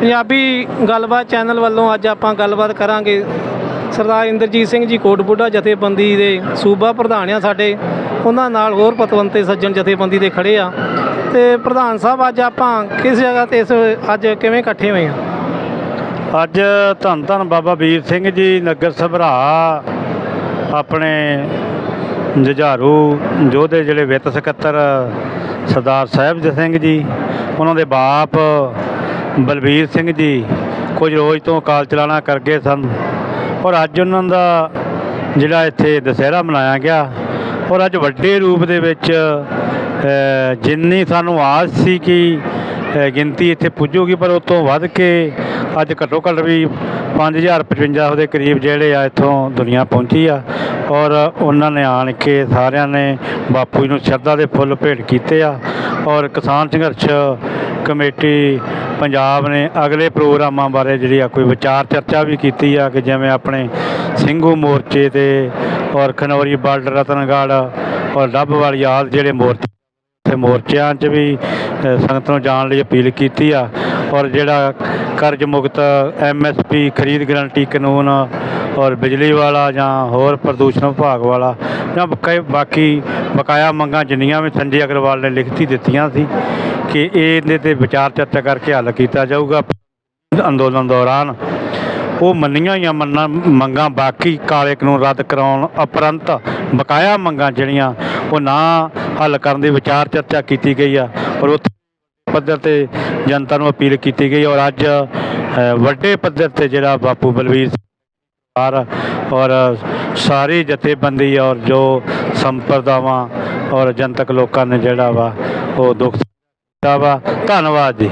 ਪੰਜਾਬੀ ਗੱਲਬਾਤ ਚੈਨਲ ਵੱਲੋਂ ਅੱਜ ਆਪਾਂ ਗੱਲਬਾਤ ਕਰਾਂਗੇ ਸਰਦਾਰ ਇੰਦਰਜੀਤ ਸਿੰਘ ਜੀ ਕੋਟਬੁੱਢਾ ਜਥੇਬੰਦੀ ਦੇ ਸੂਬਾ ਪ੍ਰਧਾਨ ਆ ਸਾਡੇ। ਉਹਨਾਂ ਨਾਲ ਹੋਰ ਪਤਵੰਤੇ ਸੱਜਣ ਜਥੇਬੰਦੀ ਦੇ ਖੜੇ ਆ। ਤੇ ਪ੍ਰਧਾਨ ਸਾਹਿਬ, ਅੱਜ ਆਪਾਂ ਕਿਸ ਜਗ੍ਹਾ ਤੇ ਇਸ ਅੱਜ ਕਿਵੇਂ ਇਕੱਠੇ ਹੋਏ ਆ? ਅੱਜ ਧੰਨ ਧੰਨ ਬਾਬਾ ਵੀਰ ਸਿੰਘ ਜੀ, ਨਗਰ ਸਭਰਾ, ਆਪਣੇ ਜੁਝਾਰੂ, ਯੋਧੇ ਜਿਹੜੇ ਵਿੱਤ ਸਕੱਤਰ ਸਰਦਾਰ ਸਾਹਿਬ ਸਿੰਘ ਜੀ, ਉਹਨਾਂ ਦੇ ਬਾਪ ਬਲਬੀਰ ਸਿੰਘ ਜੀ ਕੁਝ ਰੋਜ਼ ਤੋਂ ਅਕਾਲ ਚਲਾਣਾ ਕਰ ਗਏ ਸਨ ਔਰ ਅੱਜ ਉਹਨਾਂ ਦਾ ਜਿਹੜਾ ਇੱਥੇ ਦੁਸਹਿਰਾ ਮਨਾਇਆ ਗਿਆ ਔਰ ਅੱਜ ਵੱਡੇ ਰੂਪ ਦੇ ਵਿੱਚ ਜਿੰਨੀ ਸਾਨੂੰ ਆਸ ਸੀ ਕਿ ਗਿਣਤੀ ਇੱਥੇ ਪੁੱਜੂਗੀ ਪਰ ਉਸ ਤੋਂ ਵੱਧ ਕੇ ਅੱਜ ਘੱਟੋ ਘੱਟ ਵੀ 5055 ਦੇ ਕਰੀਬ ਜਿਹੜੇ ਆ ਇੱਥੋਂ ਦੁਨੀਆ ਪਹੁੰਚੀ ਆ ਔਰ ਉਹਨਾਂ ਨੇ ਆਣ ਕੇ ਸਾਰਿਆਂ ਨੇ ਬਾਪੂ ਜੀ ਨੂੰ ਸ਼ਰਧਾ ਦੇ ਫੁੱਲ ਭੇਟ ਕੀਤੇ ਆ ਔਰ ਕਿਸਾਨ ਸੰਘਰਸ਼ ਕਮੇਟੀ ਪੰਜਾਬ ਨੇ ਅਗਲੇ ਪ੍ਰੋਗਰਾਮਾਂ ਬਾਰੇ ਜਿਹੜੀ ਆ ਕੋਈ ਵਿਚਾਰ ਚਰਚਾ ਵੀ ਕੀਤੀ ਆ ਕਿ ਜਿਵੇਂ ਆਪਣੇ ਸਿੰਘੂ ਮੋਰਚੇ ਤੇ ਔਰ ਖਨੌਰੀ ਬਾਰਡਰ ਰਤਨਗੜ੍ਹ ਔਰ ਡੱਬ ਵਾਲੀ ਆਦ ਜਿਹੜੇ ਮੋਰਚੇ ਮੋਰਚਿਆਂ 'ਚ ਵੀ ਸੰਗਤ ਨੂੰ ਜਾਣ ਲਈ ਅਪੀਲ ਕੀਤੀ ਆ ਔਰ ਜਿਹੜਾ ਕਰਜ਼ ਮੁਕਤ ਐਮਐਸਪੀ ਖਰੀਦ ਗਰੰਟੀ ਕਾਨੂੰਨ ਔਰ ਬਿਜਲੀ ਵਾਲਾ ਜਾਂ ਹੋਰ ਪ੍ਰਦੂਸ਼ਣ ਵਿਭਾਗ ਵਾਲਾ ਜਾਂ ਕਈ ਬਾਕੀ ਬਕਾਇਆ ਮੰਗਾਂ ਜਿੰਨੀਆਂ ਵੀ ਸੰਜੇ ਅਗਰਵਾਲ ਨੇ ਲਿਖਤੀ ਦਿੱਤੀਆਂ ਸੀ ਕਿ ਇਹਦੇ ਤੇ ਵਿਚਾਰ ਚਰਚਾ ਕਰਕੇ ਹੱਲ ਕੀਤਾ ਜਾਊਗਾ। ਅੰਦੋਲਨ ਦੌਰਾਨ ਉਹ ਮੰਨੀਆਂ ਹੋਈਆਂ ਮੰਨਾਂ ਮੰਗਾਂ ਬਾਕੀ ਕਾਲੇ ਕਾਨੂੰਨ ਰੱਦ ਕਰਾਉਣ ਉਪਰੰਤ ਬਕਾਇਆ ਮੰਗਾਂ ਜਿਹੜੀਆਂ ਉਹ ਨਾ ਹੱਲ ਕਰਨ ਦੀ ਵਿਚਾਰ ਚਰਚਾ ਕੀਤੀ ਗਈ ਆ ਔਰ ਉੱਥੇ ਪੱਧਰ ਤੇ ਜਨਤਾ ਨੂੰ ਅਪੀਲ ਕੀਤੀ ਗਈ ਔਰ ਅੱਜ ਵੱਡੇ ਪੱਧਰ ਤੇ ਜਿਹੜਾ ਬਾਪੂ ਬਲਵੀਰ ਸਰਕਾਰ ਔਰ ਸਾਰੀ ਜਥੇਬੰਦੀ ਔਰ ਜੋ ਸੰਪਰਦਾਵਾਂ ਔਰ ਜਨਤਕ ਲੋਕਾਂ ਨੇ ਜਿਹੜਾ ਵਾ ਉਹ ਦੁੱਖ ਦਿੱਤਾ ਵਾ। ਧੰਨਵਾਦ ਜੀ।